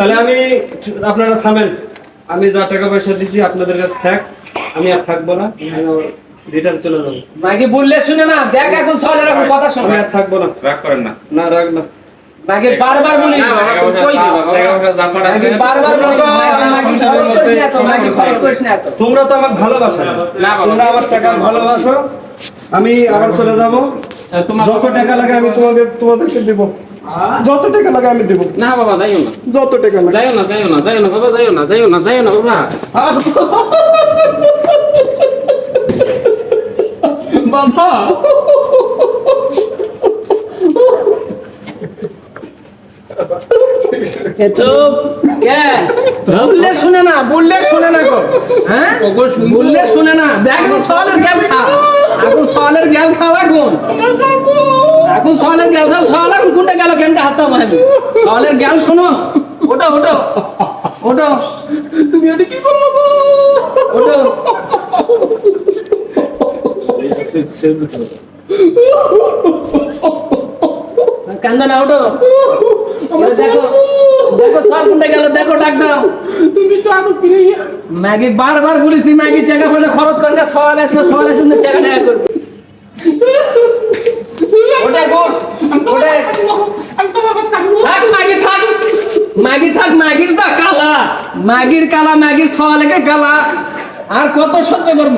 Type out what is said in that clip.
তাহলে আমি আপনারা থামেন। আমি যা টাকা পয়সা দিছি আপনাদের কাছে থাক। আমি আর থাকব না রিটার্ন চলে যাব। মাকে বললে শুনে না দেখ এখন কথা আমি আর থাকব না। রাগ করেন না। না রাখ না। বারবার বলি বারবার তোমরা তো আমার ভালোবাসো। না না, বাবা। তোমরা আমার টাকা ভালোবাসো। আমি আবার চলে যাব। যত টাকা লাগে আমি তোমাকে তোমাদেরকে দেব। যত টাকা লাগে আমি দেব। না বাবা যাইও না। যত টাকা লাগে। যাইও না যাইও না যাইও না বাবা যাইও না যাইও না যাইও না বাবা। বাবা। চুপ। কে? বললে শুনে না বললে শুনে না গো। হ্যাঁ? বললে শুনে না। দেখ সলের খা এখন সলের খাও সল এখন কোনটা গেল কেন হাসতে মানে সলের গ্যাল শোনো। ওটো ওটো ওটো তুমি ওটা কি করল গো? ওটো কান্দা না ওটো দেখো দেখো সল কোনটা গেল দেখো ডাক দাও। তুমি তো ফিরে ম্যাগি বারবার বলেছি ম্যাগি টাকা পয়সা খরচ করে না সওয়াল আসলে সওয়াল আসলে টাকা টাকা করবে। থাক মাগির কালা। ম্যাগির কালা ম্যাগির সওয়ালে কালা আর কত সহ্য করব?